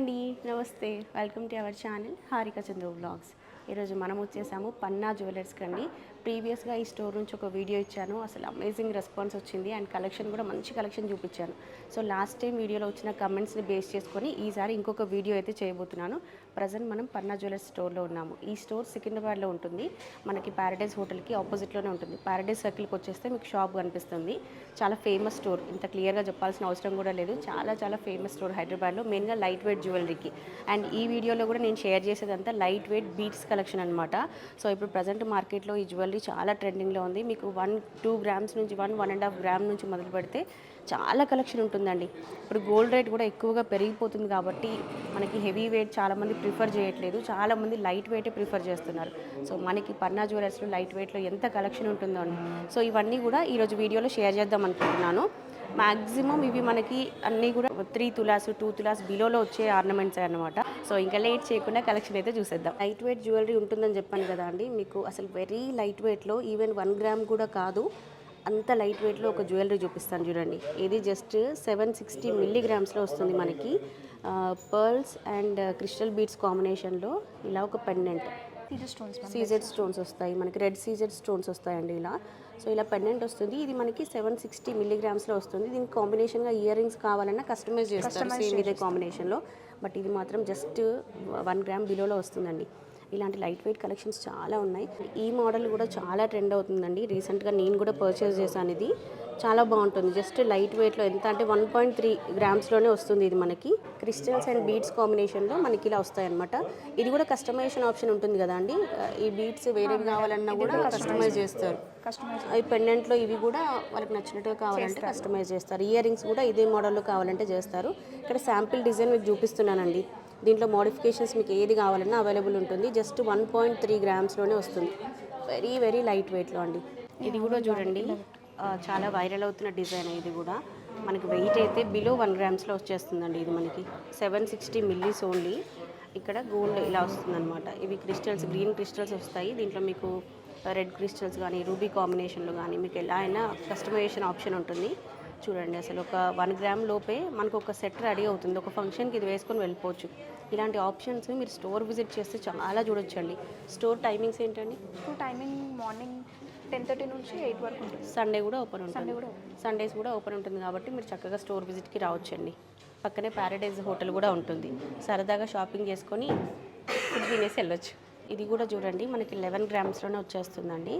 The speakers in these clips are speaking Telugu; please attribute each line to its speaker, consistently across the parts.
Speaker 1: అండి నమస్తే. Welcome to our channel Harika Chandra blogs ఈరోజు మనం వచ్చేసాము పన్నా జ్యువెలర్స్కి అండి. ప్రీవియస్గా ఈ స్టోర్ నుంచి ఒక వీడియో ఇచ్చాను. అసలు అమేజింగ్ రెస్పాన్స్ వచ్చింది. అండ్ కలెక్షన్ కూడా మంచి కలెక్షన్ చూపించాను. సో లాస్ట్ టైం వీడియోలో వచ్చిన కమెంట్స్ని బేస్ చేసుకొని ఈసారి ఇంకొక వీడియో అయితే చేయబోతున్నాను. ప్రజెంట్ మనం పన్నా జ్యువెలర్స్ స్టోర్లో ఉన్నాము. ఈ స్టోర్ సికింద్రాబాద్లో ఉంటుంది. మనకి ప్యారడైజ్ హోటల్కి ఆపోజిట్లోనే ఉంటుంది. ప్యారడైజ్ సర్కిల్కి వచ్చేస్తే మీకు షాప్ కనిపిస్తుంది. చాలా ఫేమస్ స్టోర్ ఇంత క్లియర్గా చెప్పాల్సిన అవసరం కూడా లేదు. చాలా చాలా ఫేమస్ స్టోర్ హైదరాబాద్లో మెయిన్గా లైట్ వెయిట్ జ్యువెలరీకి అండ్ ఈ వీడియోలో కూడా నేను షేర్ చేసేదంతా లైట్ వెయిట్ బీట్స్ కలెక్షన్ అనమాట సో ఇప్పుడు ప్రజెంట్ మార్కెట్లో ఈ జ్యువెలరీ చాలా ట్రెండింగ్లో ఉంది. మీకు వన్ టూ గ్రామ్స్ నుంచి one one and half gram నుంచి మొదలు పెడితే చాలా కలెక్షన్ ఉంటుందండి. ఇప్పుడు గోల్డ్ రేట్ కూడా ఎక్కువగా పెరిగిపోతుంది కాబట్టి మనకి హెవీ వెయిట్ చాలామంది ప్రిఫర్ చేయట్లేదు. చాలామంది లైట్ వెయిటే ప్రిఫర్ చేస్తున్నారు. సో మనకి పన్నా జ్యువెలర్స్లో లైట్ వెయిట్లో ఎంత కలెక్షన్ ఉంటుందో అండి. సో ఇవన్నీ కూడా ఈరోజు వీడియోలో షేర్ చేద్దాం అనుకుంటున్నాను. మ్యాక్సిమం ఇవి మనకి అన్నీ కూడా త్రీ తులాస్ టూ తులాస్ బిలోలో వచ్చే ఆర్నమెంట్స్ అనమాట సో ఇంకా లేట్ చేయకుండా కలెక్షన్ అయితే చూసేద్దాం. లైట్ వెయిట్ జ్యువెలరీ ఉంటుందని చెప్పాను కదా అండి. మీకు అసలు వెరీ లైట్ వెయిట్లో ఈవెన్ వన్ గ్రామ్ కూడా కాదు. అంత లైట్ వెయిట్లో ఒక జ్యువెలరీ చూపిస్తాను చూడండి. ఇది జస్ట్ సెవెన్ సిక్స్టీ మిల్లీగ్రామ్స్లో వస్తుంది మనకి. పర్ల్స్ అండ్ క్రిస్టల్ బీడ్స్ కాంబినేషన్లో ఇలా ఒక పెండెంట్
Speaker 2: సీజర్ స్టోన్స్
Speaker 1: సీజెడ్ స్టోన్స్ వస్తాయి. మనకి రెడ్ సీజెడ్ స్టోన్స్ వస్తాయండి ఇలా. సో ఇలా పెండెంట్ వస్తుంది. ఇది మనకి సెవెన్ సిక్స్టీ మిల్లీగ్రామ్స్లో వస్తుంది. దీనికి కాంబినేషన్గా ఇయర్ రింగ్స్ కావాలన్నా కస్టమైజ్ చేస్తారు. సేమ్ ఇదే కాంబినేషన్లో బట్ ఇది మాత్రం జస్ట్ వన్ గ్రామ్ బిలోలో వస్తుందండి. ఇలాంటి లైట్ వెయిట్ కలెక్షన్స్ చాలా ఉన్నాయి. ఈ మోడల్ కూడా చాలా ట్రెండ్ అవుతుందండి. రీసెంట్గా నేను కూడా పర్చేస్ చేశాను ఇది. చాలా బాగుంటుంది. జస్ట్ లైట్ వెయిట్లో ఎంత అంటే వన్ పాయింట్ త్రీ గ్రామ్స్లోనే వస్తుంది ఇది మనకి. క్రిస్టల్స్ అండ్ బీడ్స్ కాంబినేషన్లో మనకి ఇలా వస్తాయన్నమాట. ఇది కూడా కస్టమైజేషన్ ఆప్షన్ ఉంటుంది కదా అండి. ఈ బీడ్స్ వేరే కావాలన్నా కూడా కస్టమైజ్ చేస్తారు.
Speaker 2: కస్టమైజ్
Speaker 1: ఈ పెండెంట్లో ఇవి కూడా వాళ్ళకి నచ్చినట్టుగా కావాలంటే కస్టమైజ్ చేస్తారు. ఇయర్ రింగ్స్ కూడా ఇదే మోడల్లో కావాలంటే చేస్తారు. ఇక్కడ శాంపిల్ డిజైన్ మీకు చూపిస్తున్నానండి. దీంట్లో మోడిఫికేషన్స్ మీకు ఏది కావాలన్నా అవైలబుల్ ఉంటుంది. జస్ట్ వన్ పాయింట్ త్రీ గ్రామ్స్లోనే వస్తుంది. వెరీ వెరీ లైట్ వెయిట్లో అండి. ఇది కూడా చూడండి. చాలా వైరల్ అవుతున్న డిజైన్ ఇది కూడా. మనకి వెయిట్ అయితే బిలో వన్ గ్రామ్స్లో వచ్చేస్తుందండి ఇది మనకి. సెవెన్ సిక్స్టీ మిల్లీస్ ఓన్లీ ఇక్కడ గోల్డ్ ఇలా వస్తుందన్నమాట. ఇవి క్రిస్టల్స్ గ్రీన్ క్రిస్టల్స్ వస్తాయి. దీంట్లో మీకు రెడ్ క్రిస్టల్స్ కానీ రూబీ కాంబినేషన్లు కానీ మీకు ఎలా అయినా కస్టమైజేషన్ ఆప్షన్ ఉంటుంది. చూడండి అసలు ఒక వన్ గ్రామ్ లోపే మనకు ఒక సెట్ రెడీ అవుతుంది. ఒక ఫంక్షన్కి ఇది వేసుకొని వెళ్ళిపోవచ్చు. ఇలాంటి ఆప్షన్స్ మీరు స్టోర్ విజిట్ చేస్తే చాలా చూడొచ్చండి. స్టోర్ టైమింగ్స్ ఏంటండి?
Speaker 2: So timing morning ten thirty నుంచి ఎయిట్ వరకు ఉంటుంది.
Speaker 1: సండే కూడా ఓపెన్ ఉంటుంది.
Speaker 2: సండే కూడా.
Speaker 1: సండేస్ కూడా ఓపెన్ ఉంటుంది కాబట్టి మీరు చక్కగా స్టోర్ విజిట్కి రావచ్చండి. పక్కనే ప్యారడైజ్ హోటల్ కూడా ఉంటుంది. సరదాగా షాపింగ్ చేసుకొని ఫుడ్ తినేసి వెళ్ళొచ్చు. ఇది కూడా చూడండి మనకి లెవెన్ గ్రామ్స్లోనే వచ్చేస్తుందండి.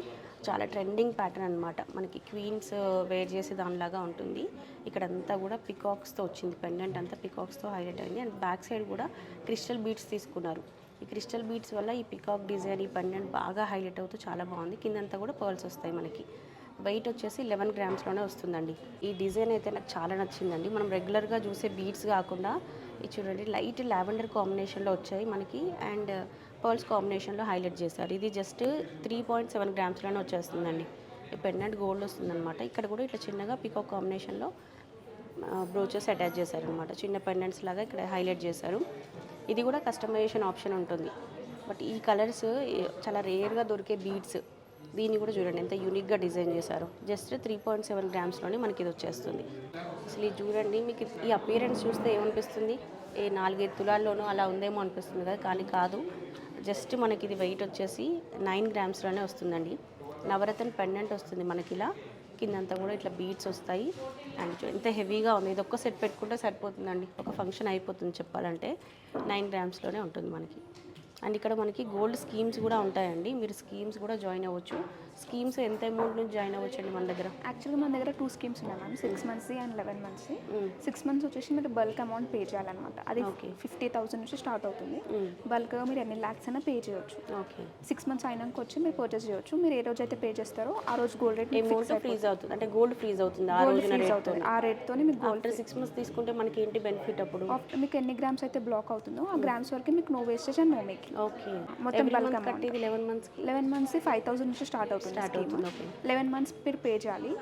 Speaker 1: చాలా ట్రెండింగ్ ప్యాటర్న్ అనమాట మనకి క్వీన్స్ వేర్ uh, చేసే దానిలాగా ఉంటుంది. ఇక్కడ అంతా కూడా పికాక్స్తో వచ్చింది పెండెంట్ అంతా పికాక్స్తో హైలైట్ అయింది. అండ్ బ్యాక్ సైడ్ కూడా క్రిస్టల్ బీట్స్ తీసుకున్నారు. ఈ క్రిస్టల్ బీట్స్ వల్ల ఈ పికాక్ డిజైన్ ఈ పెండెంట్ బాగా హైలైట్ అవుతూ చాలా బాగుంది. కిందంతా కూడా పర్ల్స్ వస్తాయి మనకి. వెయిట్ వచ్చేసి లెవెన్ గ్రామ్స్లోనే వస్తుందండి. ఈ డిజైన్ అయితే నాకు చాలా నచ్చిందండి. మనం రెగ్యులర్గా చూసే బీట్స్ కాకుండా ఇది చూడండి లైట్ లావెండర్ కాంబినేషన్లో వచ్చాయి మనకి. అండ్ పర్ల్స్ కాంబినేషన్లో హైలైట్ చేశారు. ఇది జస్ట్ త్రీ పాయింట్ సెవెన్ గ్రామ్స్లోనే వచ్చేస్తుందండి. పెండెంట్ గోల్డ్ వస్తుందన్నమాట. ఇక్కడ కూడా ఇట్లా చిన్నగా పికాక్ కాంబినేషన్లో బ్రోచెస్ అటాచ్ చేశారనమాట చిన్న పెండెంట్స్ లాగా ఇక్కడ హైలైట్ చేశారు. ఇది కూడా కస్టమైజేషన్ ఆప్షన్ ఉంటుంది. బట్ ఈ కలర్స్ చాలా రేర్గా దొరికే బీడ్స్ దీన్ని కూడా చూడండి. ఎంత యూనిక్గా డిజైన్ చేశారు. జస్ట్ త్రీ పాయింట్ సెవెన్ గ్రామ్స్లోనే మనకి ఇది వచ్చేస్తుంది. అసలు ఇది చూడండి మీకు ఈ అపియరెన్స్ చూస్తే ఏమనిపిస్తుంది? ఏ నాలుగైదు తులాల్లోనూ అలా ఉందేమో అనిపిస్తుంది కదా. కానీ కాదు జస్ట్ మనకి ఇది వెయిట్ వచ్చేసి నైన్ గ్రామ్స్లోనే వస్తుందండి. నవరత్న పెండెంట్ వస్తుంది మనకి ఇలా కిందంతా కూడా ఇట్లా బీట్స్ వస్తాయి. అండ్ చూ- ఎంత హెవీగా ఉంది. ఇది ఒక్క సెట్ పెట్టుకుంటే సరిపోతుందండి. ఒక ఫంక్షన్ అయిపోతుంది చెప్పాలంటే. నైన్ గ్రామ్స్లోనే ఉంటుంది మనకి. అండ్ ఇక్కడ మనకి గోల్డ్ స్కీమ్స్ కూడా ఉంటాయండి. మీరు స్కీమ్స్ కూడా జాయిన్ అవ్వచ్చు. స్కీమ్స్ ఎంత అమౌంట్ నుంచి జాయిన్ అవ్వచ్చు అండి మన దగ్గర?
Speaker 2: యాక్చువల్గా మన దగ్గర టూ స్కీమ్స్ ఉన్నాయి ma'am. Six months and eleven months. Six months వచ్చేసి మీరు బల్క్ అమౌంట్ పే చేయాలన్నమాట. అది
Speaker 1: Okay.
Speaker 2: ఫిఫ్టీ థౌసండ్ నుంచి స్టార్ట్ అవుతుంది. బల్క్గా మీరు ఎన్ని ల్యాక్స్ అయినా పే చేయొచ్చు.
Speaker 1: ఓకే.
Speaker 2: సిక్స్ మంత్స్ అయినాక వచ్చి మీరు పర్చేస్ చేయొచ్చు. మీరు ఏ రోజు అయితే పే చేస్తారో ఆ రోజు గోల్డ్ రేట్
Speaker 1: అమౌంట్ ఫ్రీజ్ అవుతుంది. అంటే గోల్డ్ ఫ్రీజ్ అవుతుంది ఆ రోజున
Speaker 2: ఫ్రీజ్
Speaker 1: రేట్తో
Speaker 2: అవుతుంది. ఆ రేట్తోనే మీకు గోల్డ్
Speaker 1: సిక్స్ మంత్స్ తీసుకుంటే మనకి ఏంటి బెనిఫిట్ అప్పుడు?
Speaker 2: మీకు ఎన్ని గ్రామ్స్ అయితే బ్లాక్ అవుతుందో ఆ గ్రామ్స్ వరకు మీకు no wastage and no making
Speaker 1: okay.
Speaker 2: మొత్తం
Speaker 1: మంత్
Speaker 2: amount.
Speaker 1: కట్టేది లెవెన్ మంత్స్కి
Speaker 2: లెవెన్ మంత్స్ ఫైవ్ థౌసండ్ నుంచి స్టార్ట్ అవుతుంది
Speaker 1: స్టార్ట్ అవుతుంది ఓకే
Speaker 2: లెవెన్ మంత్స్ మీరు పే చేయాలి.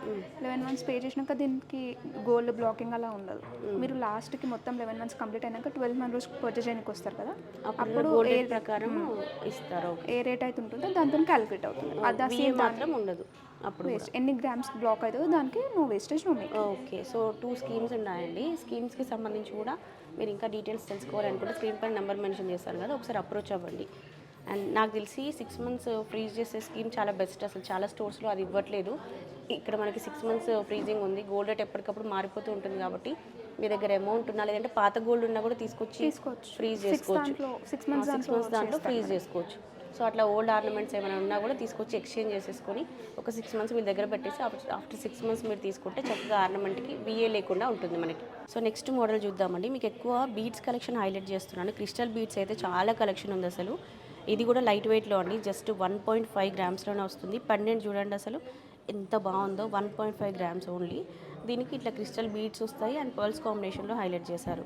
Speaker 2: లెవెన్ మంత్స్ పే చేసినాక దీనికి గోల్డ్ బ్లాకింగ్ అలా ఉండదు. మీరు లాస్ట్కి మొత్తం లెవెన్ మంత్స్ కంప్లీట్ అయినాక ట్వెల్వ్ మంత్స్ పర్చేజ్ చేయడానికి వస్తారు కదా.
Speaker 1: అప్పుడు రేట్ ప్రకారం ఇస్తారు ఓకే
Speaker 2: ఏ రేట్ అయితే ఉంటుందో దాంతో క్యాలిక్యులేట్ అవుతుంది. అది సేమ్
Speaker 1: మాత్రం ఉండదు. అప్పుడు
Speaker 2: వేస్ట్ ఎన్ని గ్రామ్స్ బ్లాక్ అవుతుందో దానికి no wastage no make
Speaker 1: okay so two schemes ఉన్నాయండి. స్కీమ్స్కి సంబంధించి కూడా మీరు ఇంకా డీటెయిల్స్ తెలుసుకోవాలనుకుంటే స్క్రీన్ పైన నెంబర్ మెన్షన్ చేస్తాను కదా ఒకసారి అప్రోచ్ అవ్వండి. అండ్ నాకు తెలిసి సిక్స్ మంత్స్ ఫ్రీజ్ చేసే స్కీమ్ చాలా బెస్ట్ అసలు. చాలా స్టోర్స్లో అది ఇవ్వట్లేదు. ఇక్కడ మనకి సిక్స్ మంత్స్ ఫ్రీజింగ్ ఉంది. గోల్డ్ రేట్ ఎప్పటికప్పుడు మారిపోతూ ఉంటుంది కాబట్టి మీ దగ్గర అమౌంట్ ఉన్నా లేదంటే పాత గోల్డ్ ఉన్నా కూడా తీసుకొచ్చి
Speaker 2: తీసుకోవచ్చు.
Speaker 1: ఫ్రీజ్ చేసుకోవచ్చు. సిక్స్ మంత్స్ దాంట్లో ఫ్రీజ్ చేసుకోవచ్చు. సో అట్లా ఓల్డ్ ఆర్నమెంట్స్ ఏమైనా ఉన్నా కూడా తీసుకొచ్చి ఎక్స్చేంజ్ చేసేసుకొని ఒక సిక్స్ మంత్స్ మీ దగ్గర పెట్టేసి ఆఫ్టర్ సిక్స్ మంత్స్ మీరు తీసుకుంటే చక్కగా ఆర్నమెంట్కి బిఏ లేకుండా ఉంటుంది మనకి. సో నెక్స్ట్ మోడల్ చూద్దామండి. మీకు ఎక్కువ బీడ్స్ కలెక్షన్ హైలైట్ చేస్తున్నాను. క్రిస్టల్ బీడ్స్ అయితే చాలా కలెక్షన్ ఉంది అసలు. ఇది కూడా లైట్ వెయిట్లో అండి. జస్ట్ వన్ పాయింట్ ఫైవ్ గ్రామ్స్లోనే వస్తుంది. పన్నెండు చూడండి అసలు. ఎంత బాగుందో. One point five grams only దీనికి ఇట్లా క్రిస్టల్ బీడ్స్ వస్తాయి అండ్ పర్ల్స్ కాంబినేషన్లో హైలైట్ చేశారు.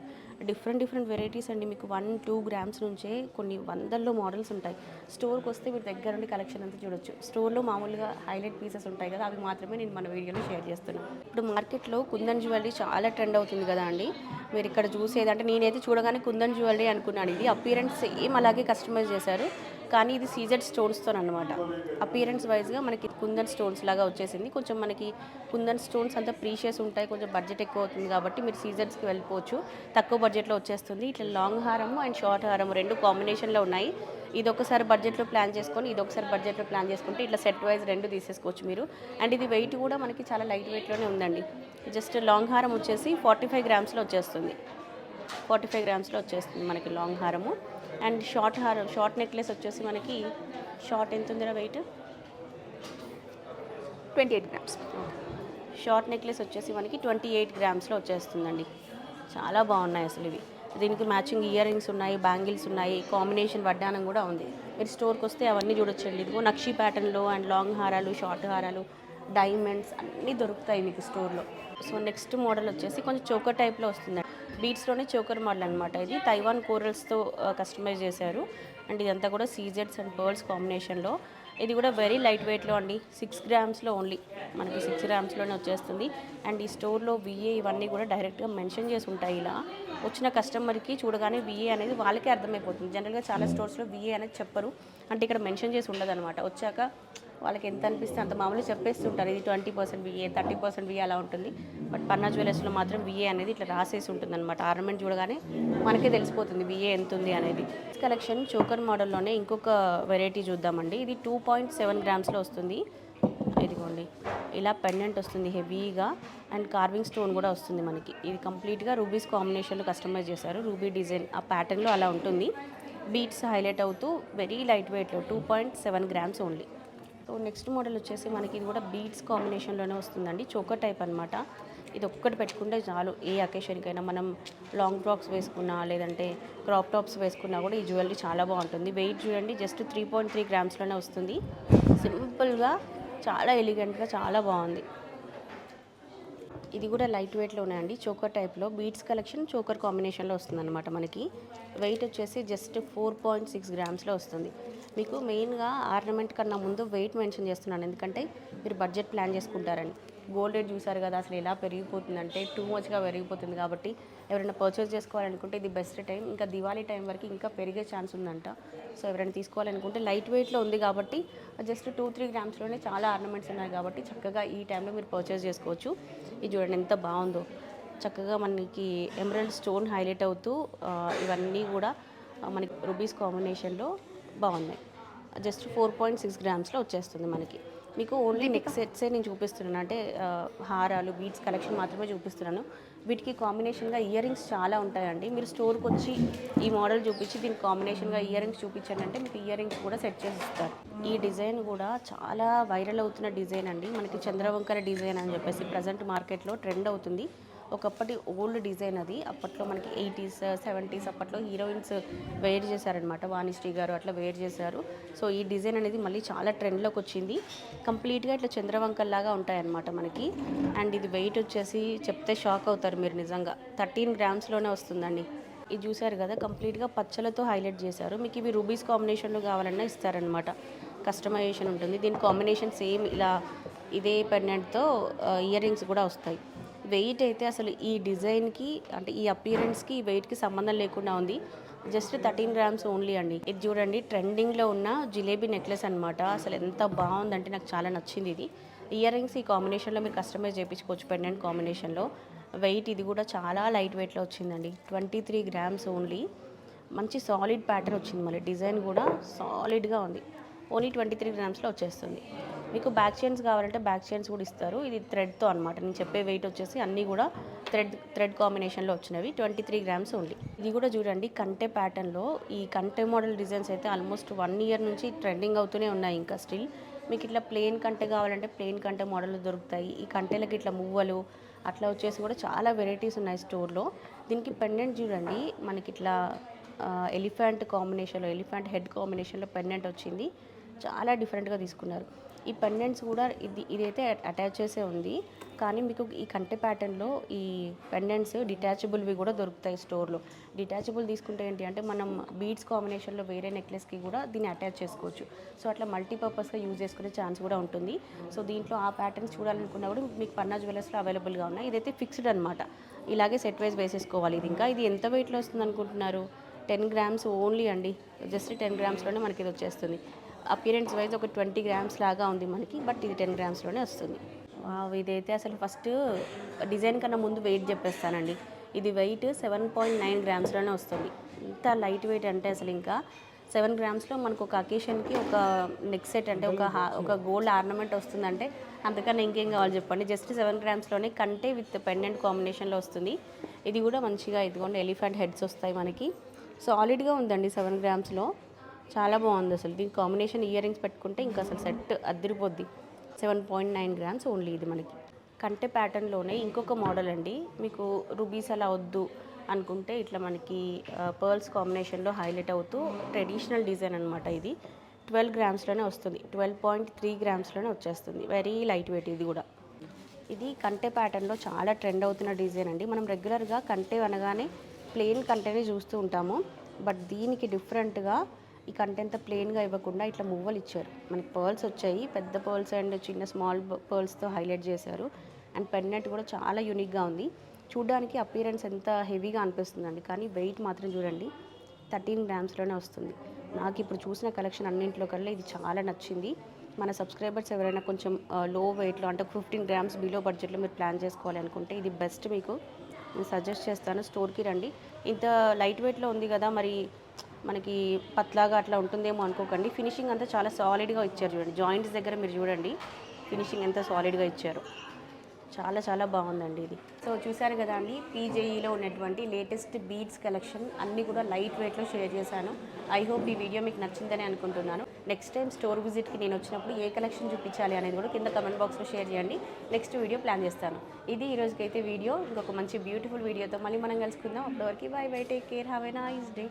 Speaker 1: డిఫరెంట్ డిఫరెంట్ వెరైటీస్ అండి. మీకు వన్ టూ గ్రామ్స్ నుంచే కొన్ని వందల్లో మోడల్స్ ఉంటాయి. స్టోర్కి వస్తే మీరు దగ్గర నుండి కలెక్షన్ అంతా చూడొచ్చు. స్టోర్లో మామూలుగా హైలైట్ పీసెస్ ఉంటాయి కదా అవి మాత్రమే నేను మన వీడియోలో షేర్ చేస్తున్నాను. ఇప్పుడు మార్కెట్లో కుందన్ జ్యువెలరీ చాలా ట్రెండ్ అవుతుంది కదా అండి. మీరు ఇక్కడ చూసేది అంటే నేనైతే చూడగానే కుందన్ జ్యువెలరీ అనుకున్నాను. ఇది అపీరెన్స్ సేమ్ అలాగే కస్టమైజ్ చేశారు. కానీ ఇది సీజెడ్ స్టోన్స్తో అనమాట అపీరెన్స్ వైజ్గా మనకి కుందన్ స్టోన్స్ లాగా వచ్చేసింది. కొంచెం మనకి కుందన్ స్టోన్స్ అంతా ప్రీషియస్ ఉంటాయి. కొంచెం బడ్జెట్ ఎక్కువ అవుతుంది కాబట్టి మీరు సీజర్స్కి వెళ్ళిపోవచ్చు. తక్కువ బడ్జెట్లో వచ్చేస్తుంది. ఇట్లా లాంగ్ హారము అండ్ షార్ట్ హారము రెండు కాంబినేషన్లో ఉన్నాయి. ఇది ఒకసారి బడ్జెట్లో ప్లాన్ చేసుకొని ఇది ఒకసారి బడ్జెట్లో ప్లాన్ చేసుకుంటే ఇట్లా సెట్ వైజ్ రెండు తీసేసుకోవచ్చు మీరు. అండ్ ఇది వెయిట్ కూడా మనకి చాలా లైట్ వెయిట్లోనే ఉందండి. జస్ట్ లాంగ్ హారం వచ్చేసి ఫార్టీ ఫైవ్ గ్రామ్స్లో వచ్చేస్తుంది. ఫార్టీ ఫైవ్ గ్రామ్స్లో వచ్చేస్తుంది మనకి లాంగ్ హారము. అండ్ షార్ట్ హారం షార్ట్ నెక్లెస్ వచ్చేసి మనకి షార్ట్ ఎంత ఉందిరా weight?
Speaker 2: Twenty eight grams.
Speaker 1: Short necklace వచ్చేసి మనకి ట్వంటీ ఎయిట్ గ్రామ్స్లో వచ్చేస్తుందండి. చాలా బాగున్నాయి అసలు ఇవి. దీనికి మ్యాచింగ్ ఇయర్ రింగ్స్ ఉన్నాయి బ్యాంగిల్స్ ఉన్నాయి కాంబినేషన్ వడ్డానం కూడా ఉంది. మీరు స్టోర్కి వస్తే అవన్నీ చూడొచ్చండి. ఇదిగో నక్షి ప్యాటర్న్లో అండ్ లాంగ్ హారాలు షార్ట్ హారాలు డైమండ్స్ అన్నీ దొరుకుతాయి మీకు స్టోర్లో. సో నెక్స్ట్ మోడల్ వచ్చేసి కొంచెం చోకర్ టైప్లో వస్తుంది. బీట్స్లోనే చోకర్ మోడల్ అనమాట ఇది. తైవాన్ కోరల్స్తో కస్టమైజ్ చేశారు. అండ్ ఇదంతా కూడా సీజెడ్స్ అండ్ పర్ల్స్ కాంబినేషన్లో. ఇది కూడా వెరీ లైట్ వెయిట్లో అండి. సిక్స్ గ్రామ్స్లో ఓన్లీ మనకి సిక్స్ గ్రామ్స్లోనే వచ్చేస్తుంది. అండ్ ఈ స్టోర్లో విఏ ఇవన్నీ కూడా డైరెక్ట్గా మెన్షన్ చేసి ఉంటాయి ఇలా. వచ్చిన కస్టమర్కి చూడగానే విఏ అనేది వాళ్ళకే అర్థమైపోతుంది. జనరల్గా చాలా స్టోర్స్లో విఏ అనేది చెప్పరు. అంటే ఇక్కడ మెన్షన్ చేసి ఉండదు అనమాట వచ్చాక వాళ్ళకి ఎంత అనిపిస్తే అంత మామూలుగా చెప్పేస్తుంటారు. ఇది twenty percent VA thirty percent VA అలా ఉంటుంది. బట్ పన్నా జ్యువెలర్స్లో మాత్రం విఏ అనేది ఇట్లా రాసేసి ఉంటుంది అనమాట ఆర్నమెంట్ చూడగానే మనకే తెలిసిపోతుంది విఏ ఎంత ఉంది అనేది. కలెక్షన్ చోకర్ మోడల్లోనే ఇంకొక వెరైటీ చూద్దామండి. ఇది టూ పాయింట్ సెవెన్ గ్రామ్స్లో వస్తుంది. ఇదిగోండి. ఇలా పెండెంట్ వస్తుంది హెవీగా అండ్ కార్వింగ్ స్టోన్ కూడా వస్తుంది మనకి. ఇది కంప్లీట్గా రూబీస్ కాంబినేషన్లో కస్టమైజ్ చేశారు. రూబీ డిజైన్ ఆ ప్యాటర్న్లో అలా ఉంటుంది. బీట్స్ హైలైట్ అవుతూ వెరీ లైట్ వెయిట్లో two point seven grams only so next model వచ్చేసి మనకి ఇది కూడా బీట్స్ కాంబినేషన్లోనే వస్తుందండి చోకర్ టైప్ అనమాట ఇది ఒక్కటి పెట్టుకుంటే చాలు ఏ అకేషన్కైనా మనం లాంగ్ ఫ్రాక్స్ వేసుకున్నా లేదంటే క్రాప్ టాప్స్ వేసుకున్నా కూడా ఈ జ్యువెలరీ చాలా బాగుంటుంది. వెయిట్ చూడండి జస్ట్ త్రీ పాయింట్ త్రీ గ్రామ్స్లోనే వస్తుంది. సింపుల్గా చాలా ఎలిగెంట్గా చాలా బాగుంది. ఇది కూడా లైట్ వెయిట్లోనే అండి. చోకర్ టైప్లో బీట్స్ కలెక్షన్ చోకర్ కాంబినేషన్లో వస్తుందన్నమాట మనకి. వెయిట్ వచ్చేసి జస్ట్ ఫోర్ పాయింట్ సిక్స్ గ్రామ్స్లో వస్తుంది. మీకు మెయిన్గా ఆర్నమెంట్ కన్నా ముందు వెయిట్ మెన్షన్ చేస్తున్నాను. ఎందుకంటే మీరు బడ్జెట్ ప్లాన్ చేసుకుంటారని. గోల్డ్ రేట్ చూసారు కదా అసలు ఎలా పెరిగిపోతుందంటే టూ మచ్గా పెరిగిపోతుంది కాబట్టి ఎవరైనా పర్చేస్ చేసుకోవాలనుకుంటే ఇది బెస్ట్ టైం ఇంకా దివాళీ టైం వరకు ఇంకా పెరిగే ఛాన్స్ ఉందంట. సో ఎవరైనా తీసుకోవాలనుకుంటే లైట్ వెయిట్లో ఉంది కాబట్టి జస్ట్ టూ త్రీ గ్రామ్స్లోనే చాలా ఆర్నమెంట్స్ ఉన్నాయి కాబట్టి చక్కగా ఈ టైంలో మీరు పర్చేస్ చేసుకోవచ్చు. ఇది చూడండి ఎంత బాగుందో. చక్కగా మనకి ఎమరల్డ్ స్టోన్ హైలైట్ అవుతూ ఇవన్నీ కూడా మనకి రూబీస్ కాంబినేషన్లో బాగున్నాయి. జస్ట్ ఫోర్ పాయింట్ సిక్స్ గ్రామ్స్లో వచ్చేస్తుంది మనకి. మీకు ఓన్లీ నెక్ సెట్సే నేను చూపిస్తున్నాను. అంటే హారాలు బీట్స్ కలెక్షన్ మాత్రమే చూపిస్తున్నాను. వీటికి కాంబినేషన్గా ఇయర్ రింగ్స్ చాలా ఉంటాయండి. మీరు స్టోర్కి వచ్చి ఈ మోడల్ చూపించి దీనికి కాంబినేషన్గా ఇయర్ రింగ్స్ చూపించండి అంటే మీకు ఇయర్ రింగ్స్ కూడా సెట్ చేసి ఇస్తారు ఈ డిజైన్ కూడా చాలా వైరల్ అవుతున్న డిజైన్ అండి. మనకి చంద్రవంకర డిజైన్ అని చెప్పేసి ప్రజెంట్ మార్కెట్లో ట్రెండ్ అవుతుంది. ఒకప్పటి ఓల్డ్ డిజైన్ అది. అప్పట్లో మనకి ఎయిటీస్ సెవెంటీస్ అప్పట్లో హీరోయిన్స్ వేర్ చేశారనమాట వాణిశ్రీ గారు అట్లా వేర్ చేశారు. సో ఈ డిజైన్ అనేది మళ్ళీ చాలా ట్రెండ్లోకి వచ్చింది. కంప్లీట్గా ఇట్లా చంద్రవంకల్లాగా ఉంటాయన్నమాట మనకి. అండ్ ఇది వెయిట్ వచ్చేసి చెప్తే షాక్ అవుతారు మీరు నిజంగా. థర్టీన్ గ్రామ్స్లోనే వస్తుందండి. ఇది చూసారు కదా కంప్లీట్గా పచ్చలతో హైలైట్ చేశారు. మీకు ఇవి రూబీస్ కాంబినేషన్లో కావాలన్నా ఇస్తారనమాట కస్టమైజేషన్ ఉంటుంది. దీని కాంబినేషన్ సేమ్ ఇలా ఇదే పెండెంట్తో ఇయర్ రింగ్స్ కూడా వస్తాయి. వెయిట్ అయితే అసలు ఈ డిజైన్కి అంటే ఈ అపియరెన్స్కి ఈ వెయిట్కి సంబంధం లేకుండా ఉంది. జస్ట్ థర్టీన్ గ్రామ్స్ ఓన్లీ అండి. ఇది చూడండి ట్రెండింగ్లో ఉన్న జిలేబీ నెక్లెస్ అనమాట అసలు ఎంత బాగుందంటే నాకు చాలా నచ్చింది ఇది. ఇయర్ రింగ్స్ ఈ కాంబినేషన్లో మీరు కస్టమైజ్ చేయించుకోవచ్చు పెండెంట్ కాంబినేషన్లో వెయిట్ ఇది కూడా చాలా లైట్ వెయిట్లో వచ్చిందండి. ట్వంటీ త్రీ గ్రామ్స్ ఓన్లీ మంచి సాలిడ్ ప్యాటర్న్ వచ్చింది మళ్ళీ. డిజైన్ కూడా సాలిడ్గా ఉంది. ఓన్లీ ట్వంటీ త్రీ గ్రామ్స్లో వచ్చేస్తుంది. మీకు బ్యాక్ చైన్స్ కావాలంటే బ్యాక్ చైన్స్ కూడా ఇస్తారు. ఇది థ్రెడ్తో అనమాట నేను చెప్పే వెయిట్ వచ్చేసి అన్నీ కూడా థ్రెడ్ థ్రెడ్ కాంబినేషన్లో వచ్చినవి. Twenty three grams only. ఇది కూడా చూడండి కంటే ప్యాటర్న్లో ఈ కంటే మోడల్ డిజైన్స్ అయితే ఆల్మోస్ట్ వన్ ఇయర్ నుంచి ట్రెండింగ్ అవుతూనే ఉన్నాయి ఇంకా స్టిల్. మీకు ఇట్లా ప్లెయిన్ కంటే కావాలంటే ప్లెయిన్ కంటే మోడల్ దొరుకుతాయి. ఈ కంటెలకి ఇట్లా మువ్వలు అట్లా వచ్చేసి కూడా చాలా వెరైటీస్ ఉన్నాయి స్టోర్లో. దీనికి పెండెంట్ చూడండి మనకి ఇట్లా ఎలిఫెంట్ కాంబినేషన్లో ఎలిఫెంట్ హెడ్ కాంబినేషన్లో పెండెంట్ వచ్చింది. చాలా డిఫరెంట్గా తీసుకున్నారు. ఈ పెండెంట్స్ కూడా ఇది ఇదైతే అటాచ్ చేసే ఉంది. కానీ మీకు ఈ కంటె ప్యాటర్న్లో ఈ పెండెంట్స్ డిటాచబుల్వి కూడా దొరుకుతాయి స్టోర్లో. డిటాచబుల్ తీసుకుంటే ఏంటి అంటే మనం బీడ్స్ కాంబినేషన్లో వేరే నెక్లెస్కి కూడా దీన్ని అటాచ్ చేసుకోవచ్చు. సో అట్లా మల్టీపర్పస్గా యూజ్ చేసుకునే ఛాన్స్ కూడా ఉంటుంది. సో దీంట్లో ఆ ప్యాటర్న్స్ చూడాలనుకున్నా కూడా మీకు పన్నా జ్యువెలర్స్లో అవైలబుల్గా ఉన్నాయి. ఇదైతే ఫిక్స్డ్ అనమాట ఇలాగే సెట్ వైజ్ వేసేసుకోవాలి ఇది ఇంకా. ఇది ఎంత వెయిట్లో వస్తుంది అనుకుంటున్నారు టెన్ గ్రామ్స్ ఓన్లీ అండి. జస్ట్ టెన్ గ్రామ్స్లోనే మనకి ఇది వచ్చేస్తుంది. అపియరెన్స్ వైజ్ ఒక ట్వంటీ గ్రామ్స్ లాగా ఉంది మనకి బట్ ఇది టెన్ గ్రామ్స్లోనే వస్తుంది. వావ్, ఇదైతే అసలు ఫస్ట్ డిజైన్ కన్నా ముందు వెయిట్ చెప్పేస్తానండి. ఇది వెయిట్ సెవెన్ పాయింట్ నైన్ గ్రామ్స్లోనే వస్తుంది. ఇంత లైట్ వెయిట్ అంటే అసలు ఇంకా సెవెన్ గ్రామ్స్లో మనకు ఒక అకేషన్కి ఒక నెక్ సెట్ అంటే ఒక ఒక గోల్డ్ ఆర్నమెంట్ వస్తుందంటే అంతకన్నా ఇంకేం కావాలి చెప్పండి? జస్ట్ సెవెన్ గ్రామ్స్లోనే కంటే విత్ పెండెంట్ కాంబినేషన్లో వస్తుంది. ఇది కూడా మంచిగా ఇదిగోండి ఎలిఫెంట్ హెడ్స్ వస్తాయి మనకి. సాలిడ్గా ఉందండి సెవెన్ గ్రామ్స్లో చాలా బాగుంది అసలు. దీని కాంబినేషన్ ఇయర్ రింగ్స్ పెట్టుకుంటే ఇంకా అసలు set అద్దరిపోద్ది seven point nine grams only ఇది మనకి. కంటే ప్యాటర్న్లోనే ఇంకొక మోడల్ అండి. మీకు రుబీస్ అలా వద్దు అనుకుంటే ఇట్లా మనకి పర్ల్స్ కాంబినేషన్లో హైలైట్ అవుతూ ట్రెడిషనల్ డిజైన్ అనమాట ఇది. ట్వెల్వ్ గ్రామ్స్లోనే వస్తుంది. ట్వెల్వ్ పాయింట్ త్రీ గ్రామ్స్లోనే వచ్చేస్తుంది. వెరీ లైట్ వెయిట్ ఇది కూడా. ఇది కంటే ప్యాటర్న్లో చాలా ట్రెండ్ అవుతున్న డిజైన్ అండి. మనం రెగ్యులర్గా కంటే అనగానే ప్లెయిన్ కంటెనే చూస్తూ ఉంటాము. బట్ దీనికి డిఫరెంట్గా ఈ కంటెంట్ ప్లెయిన్గా ఇవ్వకుండా ఇట్లా మువ్వలు ఇచ్చారు. మనకి పర్ల్స్ వచ్చాయి పెద్ద పర్ల్స్ అండ్ చిన్న స్మాల్ పర్ల్స్తో హైలైట్ చేశారు. అండ్ పెన్నెట్ కూడా చాలా యూనిక్గా ఉంది. చూడడానికి అపీరెన్స్ ఎంత హెవీగా అనిపిస్తుందండి. కానీ వెయిట్ మాత్రం చూడండి థర్టీన్ గ్రామ్స్లోనే వస్తుంది. నాకు ఇప్పుడు చూసిన కలెక్షన్ అన్నింటిలో కల్లా ఇది చాలా నచ్చింది. మన సబ్స్క్రైబర్స్ ఎవరైనా కొంచెం లో వెయిట్లో అంటే ఫిఫ్టీన్ గ్రామ్స్ బిలో బడ్జెట్లో మీరు ప్లాన్ చేసుకోవాలి అనుకుంటే ఇది బెస్ట్ మీకు. నేను సజెస్ట్ చేస్తాను. స్టోర్కి రండి. ఇంత లైట్ వెయిట్లో ఉంది కదా మరి మనకి పత్లాగా అట్లా ఉంటుందేమో అనుకోకండి. ఫినిషింగ్ అంతా చాలా సాలిడ్గా ఇచ్చారు చూడండి. జాయింట్స్ దగ్గర మీరు చూడండి. ఫినిషింగ్ ఎంత సాలిడ్గా ఇచ్చారు. చాలా చాలా బాగుందండి ఇది. సో చూసారు కదా అండి పీజేఈలో ఉన్నటువంటి లేటెస్ట్ బీడ్స్ కలెక్షన్ అన్నీ కూడా లైట్ వెయిట్లో షేర్ చేశాను. ఐ హోప్ ఈ వీడియో మీకు నచ్చిందని అనుకుంటున్నాను. నెక్స్ట్ టైం స్టోర్ విజిట్కి నేను వచ్చినప్పుడు ఏ కలెక్షన్ చూపించాలి అనేది కూడా కింద కమెంట్ బాక్స్లో షేర్ చేయండి. నెక్స్ట్ వీడియో ప్లాన్ చేస్తాను. ఇది ఈరోజుకైతే వీడియో ఇంకొక మంచి బ్యూటిఫుల్ వీడియోతో మళ్ళీ మనం కలుసుకుందాం. అప్పటివరకు bye bye take care have a nice day